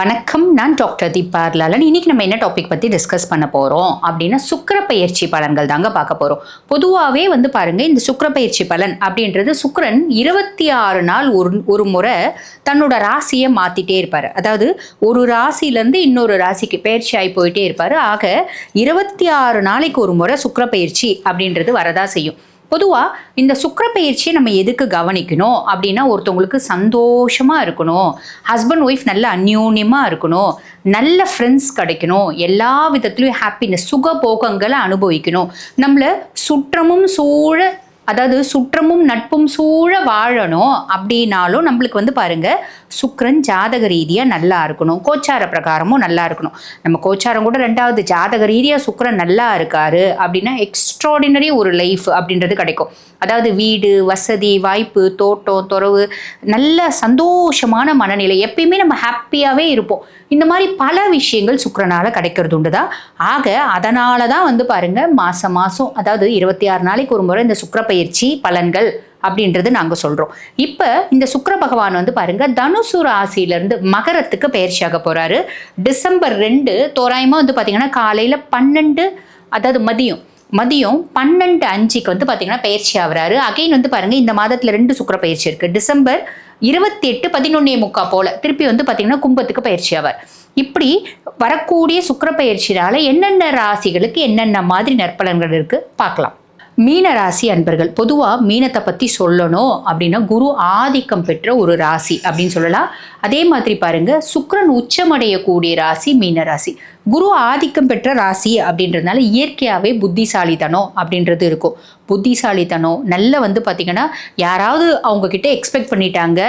வணக்கம் நான் டாக்டர் தீபா லாலன் இன்னைக்கு நம்ம என்ன டாபிக் பற்றி டிஸ்கஸ் பண்ண போகிறோம் அப்படின்னா சுக்கிர பயிற்சி பலன்கள் தாங்க பார்க்க போகிறோம் பொதுவாகவே வந்து பாருங்க இந்த சுக்கர பயிற்சி பலன் அப்படின்றது சுக்கரன் இருபத்தி ஆறு நாள் ஒரு ஒரு முறை தன்னோட ராசியை மாற்றிட்டே இருப்பார். அதாவது ஒரு ராசியிலேருந்து இன்னொரு ராசிக்கு பயிற்சி ஆகி போயிட்டே இருப்பார். ஆக இருபத்தி ஆறு நாளைக்கு ஒரு முறை சுக்கிர பயிற்சி அப்படின்றது வரதா செய்யும். பொதுவாக இந்த சுக்கிர பயிற்சியை நம்ம எதுக்கு கவனிக்கணும்? அப்படின்னா ஒருத்தவங்களுக்கு சந்தோஷமாக இருக்கணும். ஹஸ்பண்ட் ஒய்ஃப் நல்ல அந்யூன்யமாக இருக்கணும். நல்ல ஃப்ரெண்ட்ஸ் கிடைக்கணும். எல்லா விதத்துலையும் ஹாப்பினஸ் சுகபோகங்களை அனுபவிக்கணும். நம்மளை சுற்றமும் சூழ அதாவது சுற்றமும் நட்பும் சூழ வாழணும் அப்படின்னாலும் நம்மளுக்கு வந்து பாருங்க சுக்கரன் ஜாதக ரீதியாக நல்லா இருக்கணும். கோச்சார பிரகாரமும் நல்லா இருக்கணும். நம்ம கோச்சாரம் கூட ரெண்டாவது ஜாதக ரீதியாக சுக்கரன் நல்லா இருக்காரு அப்படின்னா எக்ஸ்ட்ராடினரி ஒரு லைஃப் அப்படின்றது கிடைக்கும். அதாவது வீடு வசதி வாய்ப்பு தோட்டம் துறவு நல்ல சந்தோஷமான மனநிலை. எப்பயுமே நம்ம ஹாப்பியாகவே இருப்போம். இந்த மாதிரி பல விஷயங்கள் சுக்கரனால் கிடைக்கிறது உண்டு தான் ஆக அதனால தான் வந்து பாருங்கள் மாதம் மாதம் அதாவது இருபத்தி ஆறு நாளைக்கு ஒரு முறை இந்த சுக்கரப்பை பயிற்சி பலன்கள் அப்படின்றது நாங்கள் சொல்கிறோம் இப்போ இந்த சுக்கர பகவான் வந்து பாருங்க தனுசு ராசியிலேருந்து மகரத்துக்கு பயிற்சியாக போகிறாரு டிசம்பர் ரெண்டு தோராயமாக வந்து பார்த்திங்கன்னா காலையில் பன்னெண்டு அதாவது மதியம் மதியம் பன்னெண்டு அஞ்சுக்கு வந்து பார்த்தீங்கன்னா பயிற்சி ஆகிறாரு. அகைன் வந்து பாருங்க இந்த மாதத்தில் ரெண்டு சுக்கிர பயிற்சி இருக்குது டிசம்பர் இருபத்தி எட்டு பதினொன்னே முக்கா போல திருப்பி வந்து பார்த்தீங்கன்னா கும்பத்துக்கு பயிற்சி ஆவார். இப்படி வரக்கூடிய சுக்கிர பயிற்சினால என்னென்ன ராசிகளுக்கு என்னென்ன மாதிரி நற்பலன்கள் இருக்குது பார்க்கலாம். மீன ராசி அன்பர்கள் பொதுவாக மீனத்தை பற்றி சொல்லணும் அப்படின்னா குரு ஆதிக்கம் பெற்ற ஒரு ராசி அப்படின்னு சொல்லலாம். அதே மாதிரி பாருங்க சுக்கிரன் உச்சமடையக்கூடிய ராசி மீன ராசி குரு ஆதிக்கம் பெற்ற ராசி அப்படின்றதுனால இயற்கையாகவே புத்திசாலித்தனம் அப்படின்றது இருக்கும். புத்திசாலித்தனம் நல்ல வந்து பார்த்திங்கன்னா யாராவது அவங்கக்கிட்ட எக்ஸ்பெக்ட் பண்ணிட்டாங்க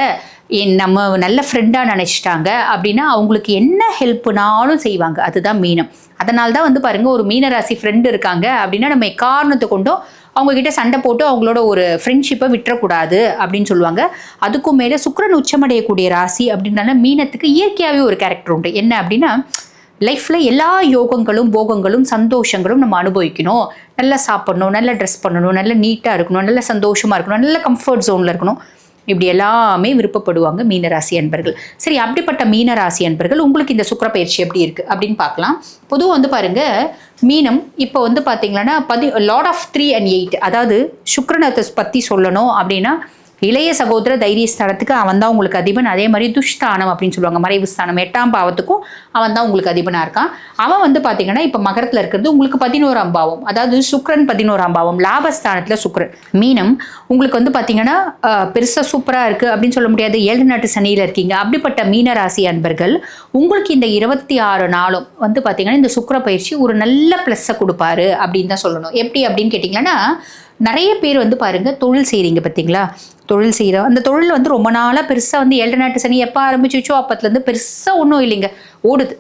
என் நம்ம நல்ல ஃப்ரெண்டாக நினச்சிட்டாங்க அப்படின்னா அவங்களுக்கு என்ன ஹெல்ப்னாலும் செய்வாங்க. அதுதான் மீனம். அதனால தான் வந்து பாருங்கள் ஒரு மீனராசி ஃப்ரெண்டு இருக்காங்க அப்படின்னா நம்ம எக்காரணத்தை கொண்டும் அவங்கக்கிட்ட சண்டை போட்டு அவங்களோட ஒரு ஃப்ரெண்ட்ஷிப்பை விட்டுறக்கூடாது அப்படின்னு சொல்லுவாங்க. அதுக்கும் மேலே சுக்கரன் உச்சமடையக்கூடிய ராசி அப்படின்னால மீனத்துக்கு இயற்கையாகவே ஒரு கேரக்டர் உண்டு. என்ன அப்படின்னா லைஃப்பில் எல்லா யோகங்களும் போகங்களும் சந்தோஷங்களும் நம்ம அனுபவிக்கணும். நல்லா சாப்பிடணும் நல்லா ட்ரெஸ் பண்ணணும் நல்லா நீட்டாக இருக்கணும் நல்ல சந்தோஷமாக இருக்கணும் நல்ல கம்ஃபர்ட் ஜோனில் இருக்கணும். இப்படி எல்லாமே விருப்பப்படுவாங்க மீனராசி அன்பர்கள். சரி அப்படிப்பட்ட மீனராசி அன்பர்கள் உங்களுக்கு இந்த சுக்கிர பயிற்சி எப்படி இருக்குது அப்படின்னு பார்க்கலாம். பொதுவாக வந்து பாருங்கள் மீனம் இப்போ வந்து பார்த்தீங்கன்னா பதி lord of three and eight அதாவது சுக்கரனத்தை பற்றி சொல்லணும் அப்படின்னா இளைய சகோதர தைரியஸ்தானத்துக்கு அவன் தான் உங்களுக்கு அதிபன். அதே மாதிரி துஷ்தானம் அப்படின்னு சொல்லுவாங்க. மறைவு ஸ்தானம் எட்டாம் பாவத்துக்கும் அவன் தான் உங்களுக்கு அதிபனாக இருக்கான். அவன் வந்து பார்த்தீங்கன்னா இப்போ மகரத்தில் இருக்கிறது உங்களுக்கு பதினோராம் பாவம். அதாவது சுக்ரன் பதினோராம் பாவம். லாபஸ்தானத்தில் சுக்ரன் மீனம் உங்களுக்கு வந்து பார்த்தீங்கன்னா பெருசாக சூப்பராக இருக்குது அப்படின்னு சொல்ல முடியாது. ஏழு நாட்டு சனியில் இருக்கீங்க. அப்படிப்பட்ட மீன ராசி அன்பர்கள் உங்களுக்கு இந்த இருபத்தி ஆறு நாளும் வந்து பார்த்தீங்கன்னா இந்த சுக்கர பயிற்சி ஒரு நல்ல ப்ளஸ்ஸை கொடுப்பாரு அப்படின்னு தான் சொல்லணும். எப்படி அப்படின்னு கேட்டிங்கன்னா நிறைய பேர் வந்து பாருங்கள் தொழில் செய்கிறீங்க பார்த்தீங்களா தொழில் செய்கிறோம் அந்த தொழில் வந்து ரொம்ப நாளாக பெருசாக வந்து ஏழு நாட்டு சனி எப்போ ஆரம்பிச்சிச்சோ அப்பத்துலேருந்து பெருசாக ஒன்றும் இல்லைங்க. ஓடுது.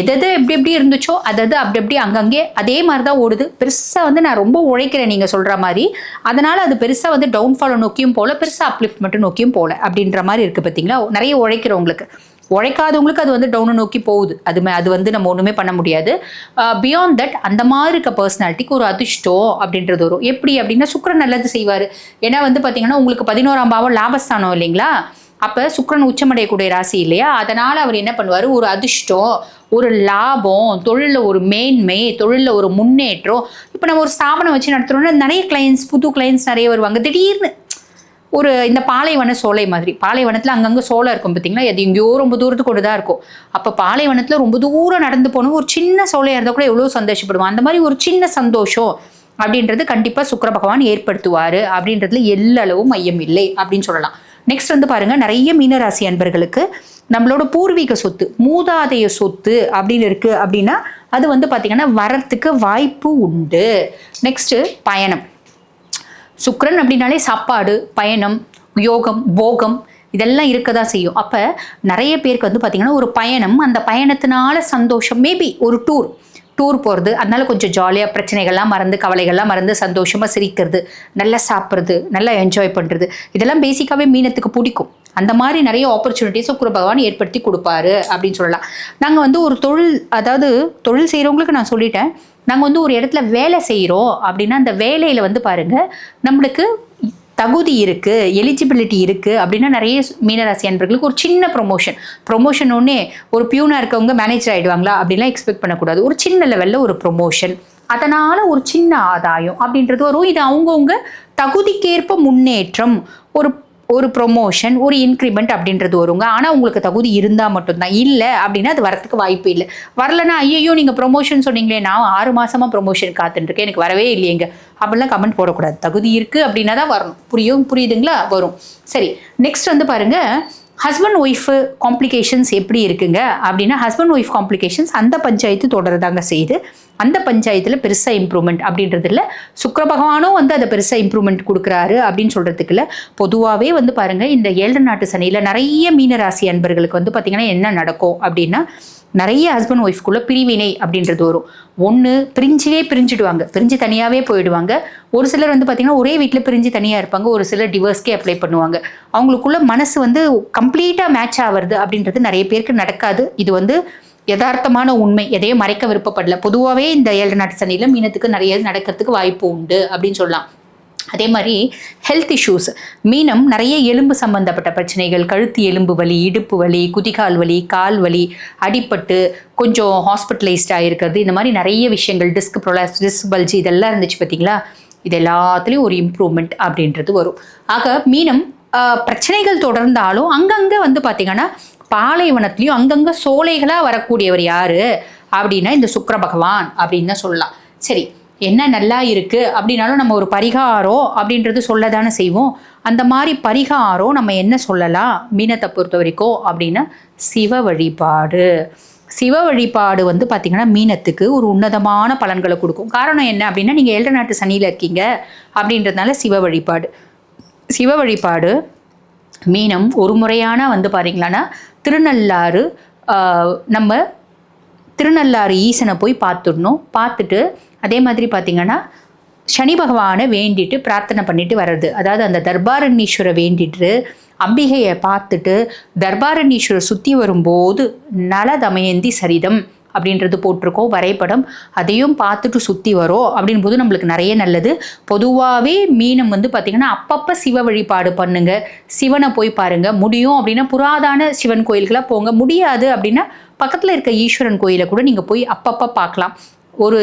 எது எது எப்படி எப்படி இருந்துச்சோ அது அது அப்படி அப்படி அங்கங்கே அதே மாதிரி தான் ஓடுது. பெருசாக வந்து நான் ரொம்ப உழைக்கிறேன் நீங்கள் சொல்கிற மாதிரி. அதனால் அது பெருசாக வந்து டவுன்ஃபாலை நோக்கியும் போகல பெருசாக அப்லிஃப்ட்மெண்ட்டு நோக்கியும் போகல அப்படின்ற மாதிரி இருக்குது பார்த்தீங்களா நிறைய உழைக்கிறவங்களுக்கு. உழைக்காதவங்களுக்கு அது வந்து டவுனை நோக்கி போகுது. அது அது வந்து நம்ம ஒன்றுமே பண்ண முடியாது. பியாண்ட் தட் அந்த மாதிரி இருக்க பர்சனாலிட்டிக்கு ஒரு அதிர்ஷ்டம் அப்படின்றது வரும். எப்படி அப்படின்னா சுக்கிரன் நல்லது செய்வார். ஏன்னா வந்து பார்த்தீங்கன்னா உங்களுக்கு பதினோராம் பாவம் லாபஸ்தானம் இல்லைங்களா? அப்போ சுக்கிரன் உச்சமடையக்கூடிய ராசி இல்லையா? அதனால் அவர் என்ன பண்ணுவார்? ஒரு அதிர்ஷ்டம் ஒரு லாபம் தொழிலில் ஒரு மேன்மை தொழிலில் ஒரு முன்னேற்றம். இப்போ நம்ம ஒரு ஸ்தாபனம் வச்சு நடத்துகிறோம்னா நிறைய கிளைண்ட்ஸ் புது கிளைண்ட்ஸ் நிறைய வருவாங்க. திடீர்னு ஒரு இந்த பாலைவன சோலை மாதிரி. பாலைவனத்தில் அங்கங்கே சோலை இருக்கும் பார்த்தீங்களா அது எங்கேயோ ரொம்ப தூரத்துக்கு கொண்டு தான் இருக்கும். அப்போ பாலைவனத்தில் ரொம்ப தூரம் நடந்து போகணும். ஒரு சின்ன சோலையாக இருந்தால் கூட எவ்வளோ சந்தோஷப்படுவோம். அந்த மாதிரி ஒரு சின்ன சந்தோஷம் அப்படின்றது கண்டிப்பாக சுக்கிர பகவான் ஏற்படுத்துவார் அப்படின்றதுல எல்லளவும் மையம் இல்லை அப்படின்னு சொல்லலாம். நெக்ஸ்ட் வந்து பாருங்க நிறைய மீனராசி அன்பர்களுக்கு நம்மளோட பூர்வீக சொத்து மூதாதைய சொத்து அப்படின்னு இருக்கு அப்படின்னா அது வந்து பார்த்தீங்கன்னா வரத்துக்கு வாய்ப்பு உண்டு. நெக்ஸ்ட் பயணம். சுக்கரன் அப்படின்னாலே சாப்பாடு பயணம் யோகம் போகம் இதெல்லாம் இருக்க தான் செய்யும். அப்போ நிறைய பேருக்கு வந்து பார்த்திங்கன்னா ஒரு பயணம் அந்த பயணத்தினால சந்தோஷம் மேபி ஒரு டூர் டூர் போகிறது அதனால கொஞ்சம் ஜாலியாக பிரச்சனைகள்லாம் மறந்து கவலைகள்லாம் மறந்து சந்தோஷமாக சிரிக்கிறது நல்லா சாப்பிட்றது நல்லா என்ஜாய் பண்ணுறது இதெல்லாம் பேசிக்காகவே மீனத்துக்கு பிடிக்கும். அந்த மாதிரி நிறைய ஆப்பர்ச்சுனிட்டிஸும் குரு பகவான் ஏற்படுத்தி கொடுப்பாரு அப்படின்னு சொல்லலாம். நாங்கள் வந்து ஒரு தொழில் அதாவது தொழில் செய்கிறவங்களுக்கு நான் சொல்லிட்டேன். நாங்கள் வந்து ஒரு இடத்துல வேலை செய்கிறோம் அப்படின்னா அந்த வேலையில் வந்து பாருங்கள் நம்மளுக்கு தகுதி இருக்குது எலிஜிபிலிட்டி இருக்குது அப்படின்னா நிறைய மீனராசி அன்பர்களுக்கு ஒரு சின்ன ப்ரொமோஷன் ப்ரொமோஷன் ஒன்றே ஒரு பியூனாக இருக்கவங்க மேனேஜர் ஆகிடுவாங்களா அப்படின்லாம் எக்ஸ்பெக்ட் பண்ணக்கூடாது. ஒரு சின்ன லெவலில் ஒரு ப்ரொமோஷன் அதனால் ஒரு சின்ன ஆதாயம் அப்படின்றது வரும். இது அவங்கவுங்க தகுதிக்கேற்ப முன்னேற்றம். ஒரு ஒரு ப்ரொமோஷன் ஒரு இன்க்ரிமெண்ட் அப்படின்றது வருங்க. ஆனால் உங்களுக்கு தகுதி இருந்தால் மட்டும்தான். இல்லை அப்படின்னா அது வரத்துக்கு வாய்ப்பு இல்லை. வரலன்னா ஐயோ நீங்கள் ப்ரொமோஷன் சொன்னீங்களே நான் ஆறு மாதமாக ப்ரொமோஷன் காத்துட்டுருக்கேன். எனக்கு வரவே இல்லையேங்க. அப்படிலாம் கமெண்ட் போடக்கூடாது. தகுதி இருக்குது அப்படின்னா தான் வரணும். புரியும் புரியுதுங்களா? வரும். சரி நெக்ஸ்ட் வந்து பாருங்கள் ஹஸ்பண்ட் ஒய்ஃபு காம்ப்ளிகேஷன்ஸ் எப்படி இருக்குங்க? அப்படின்னா ஹஸ்பண்ட் ஒய்ஃப் காம்ப்ளிகேஷன்ஸ் அந்த பஞ்சாயத்து தொடரதாங்க செய்யுது. அந்த பஞ்சாயத்தில் பெருசாக இம்ப்ரூவ்மெண்ட் அப்படின்றது இல்லை. சுக்கர பகவானும் வந்து அதை பெருசாக இம்ப்ரூவ்மெண்ட் கொடுக்குறாரு அப்படின்னு சொல்கிறதுக்கு இல்லை. பொதுவாகவே வந்து பாருங்கள் இந்த ஏழு நாட்டு சனியில் நிறைய மீனராசி அன்பர்களுக்கு வந்து பார்த்திங்கன்னா என்ன நடக்கும் அப்படின்னா நிறைய ஹஸ்பண்ட் ஒய்ஃப்குள்ளே பிரிவினை அப்படின்றது வரும். ஒன்று பிரிஞ்சே பிரிஞ்சுடுவாங்க. பிரிஞ்சு தனியாகவே போயிடுவாங்க. ஒரு சிலர் வந்து பார்த்திங்கன்னா ஒரே வீட்டில் பிரிஞ்சு தனியாக இருப்பாங்க. ஒரு சிலர் டிவோர்ஸ்க்கே அப்ளை பண்ணுவாங்க. அவங்களுக்குள்ள மனசு வந்து கம்ப்ளீட்டாக மேட்ச் ஆகிறது அப்படின்றது நிறைய பேருக்கு நடக்காது. இது வந்து யதார்த்தமான உண்மை எதையும் மறைக்க விருப்பப்படல. பொதுவாகவே இந்த ஏழு நாட்டு சனியில் மீனத்துக்கு நிறைய நடக்கிறதுக்கு வாய்ப்பு உண்டு அப்படின்னு சொல்லலாம். அதே மாதிரி ஹெல்த் இஷ்யூஸ் மீனம் நிறைய எலும்பு சம்பந்தப்பட்ட பிரச்சனைகள் கழுத்து எலும்பு வலி இடுப்பு வலி குதிகால் வலி கால் வலி அடிப்பட்டு கொஞ்சம் ஹாஸ்பிட்டலைஸ்ட் ஆகிருக்கிறது இந்த மாதிரி நிறைய விஷயங்கள் டிஸ்க் ப்ரொலாஸ் டிஸ்க் பல்ஜி இதெல்லாம் இருந்துச்சு பார்த்தீங்களா? இது எல்லாத்துலேயும் ஒரு இம்ப்ரூவ்மெண்ட் அப்படின்றது வரும். ஆக மீனம் பிரச்சனைகள் தொடர்ந்தாலும் அங்கங்கே வந்து பார்த்திங்கன்னா பாலைவனத்துலேயும் அங்கங்கே சோலைகளாக வரக்கூடியவர் யார்? அப்படின்னா இந்த சுக்கர பகவான் அப்படின்னு சொல்லலாம். சரி என்ன நல்லா இருக்குது அப்படின்னாலும் நம்ம ஒரு பரிகாரம் அப்படின்றது சொல்ல தானே செய்வோம். அந்த மாதிரி பரிகாரம் நம்ம என்ன சொல்லலாம்? மீனத்தை பொறுத்த வரைக்கும் அப்படின்னா சிவ வழிபாடு. சிவ வழிபாடு வந்து பார்த்திங்கன்னா மீனத்துக்கு ஒரு உன்னதமான பலன்களை கொடுக்கும். காரணம் என்ன அப்படின்னா நீங்கள் ஏழு நாட்டு சனியில் இருக்கீங்க அப்படின்றதுனால சிவ வழிபாடு. சிவ வழிபாடு மீனம் ஒரு முறையான வந்து பாருங்களான்னா திருநள்ளாறு நம்ம திருநள்ளாறு ஈசனை போய் பார்த்துடணும் பார்த்துட்டு அதே மாதிரி பார்த்திங்கன்னா சனி பகவானை வேண்டிட்டு பிரார்த்தனை பண்ணிட்டு வர்றது. அதாவது அந்த தர்பாரண்யீஸ்வரை வேண்டிட்டு அம்பிகையை பார்த்துட்டு தர்பாரண்யீஸ்வரை சுற்றி வரும்போது நல தமயந்தி சரிதம். அப்படின்றது போட்டிருக்கோம் வரைபடம். அதையும் பார்த்துட்டு சுற்றி வரோம் அப்படின் போது நம்மளுக்கு நிறைய நல்லது. பொதுவாகவே மீனம் வந்து பார்த்திங்கன்னா அப்பப்போ சிவ வழிபாடு பண்ணுங்க. சிவனை போய் பாருங்கள் முடியும் அப்படின்னா புராதான சிவன் கோயில்களாக போங்க. முடியாது அப்படின்னா பக்கத்தில் இருக்க ஈஸ்வரன் கோயிலை கூட நீங்கள் போய் அப்பப்போ பார்க்கலாம். ஒரு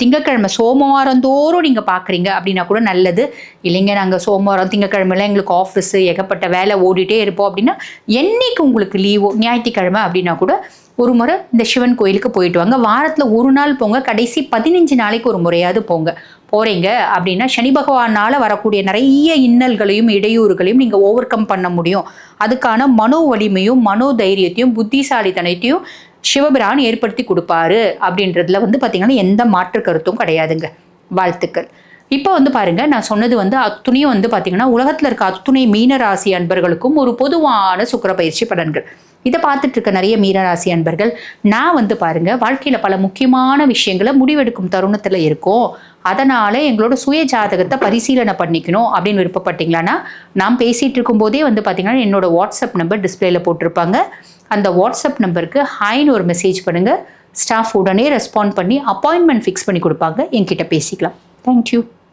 திங்கக்கிழமை சோமவாரந்தோறும் நீங்கள் பார்க்குறீங்க அப்படின்னா கூட நல்லது. இல்லைங்க நாங்கள் சோமவாரம் திங்கக்கிழமைலாம் எங்களுக்கு ஆஃபீஸு ஏகப்பட்ட வேலை ஓடிட்டே இருப்போம் அப்படின்னா என்றைக்கு உங்களுக்கு லீவோ ஞாயிற்றுக்கிழமை அப்படின்னா கூட ஒரு முறை இந்த சிவன் கோயிலுக்கு போயிட்டு வாங்க. வாரத்தில் ஒரு நாள் போங்க கடைசி பதினஞ்சு நாளைக்கு ஒரு முறையாவது போங்க. போகிறீங்க அப்படின்னா சனி பகவானால் வரக்கூடிய நிறைய இன்னல்களையும் இடையூறுகளையும் நீங்கள் ஓவர் கம் பண்ண முடியும். அதுக்கான மனோ வலிமையும் மனோ தைரியத்தையும் புத்திசாலித்தனத்தையும் சிவபிரான் ஏற்படுத்தி கொடுப்பாரு அப்படின்றதுல வந்து பார்த்திங்கன்னா எந்த மாற்று கருத்தும் கிடையாதுங்க. வாழ்த்துக்கள். இப்போ வந்து பாருங்க நான் சொன்னது வந்து அத்துணையும் வந்து பார்த்தீங்கன்னா உலகத்தில் இருக்க அத்துணை மீனராசி அன்பர்களுக்கும் ஒரு பொதுவான சுக்கர பயிற்சி பலன்கள். இதை பார்த்துட்டு இருக்க நிறைய மீனராசி அன்பர்கள் நான் வந்து பாருங்க வாழ்க்கையில் பல முக்கியமான விஷயங்களை முடிவெடுக்கும் தருணத்தில் இருக்கோம். அதனால எங்களோட சுய ஜாதகத்தை பரிசீலனை பண்ணிக்கணும் அப்படின்னு விருப்பப்பட்டீங்களான்னா நான் பேசிகிட்டு இருக்கும்போதே வந்து பார்த்தீங்கன்னா என்னோட வாட்ஸ்அப் நம்பர் டிஸ்பிளேல போட்டிருப்பாங்க. அந்த வாட்ஸ்அப் நம்பருக்கு ஹாய்னு ஒரு மெசேஜ் பண்ணுங்கள் ஸ்டாஃப் உடனே ரெஸ்பாண்ட் பண்ணி அப்பாயின்மெண்ட் ஃபிக்ஸ் பண்ணி கொடுப்பாங்க. என்கிட்ட பேசிக்கலாம். தேங்க்யூ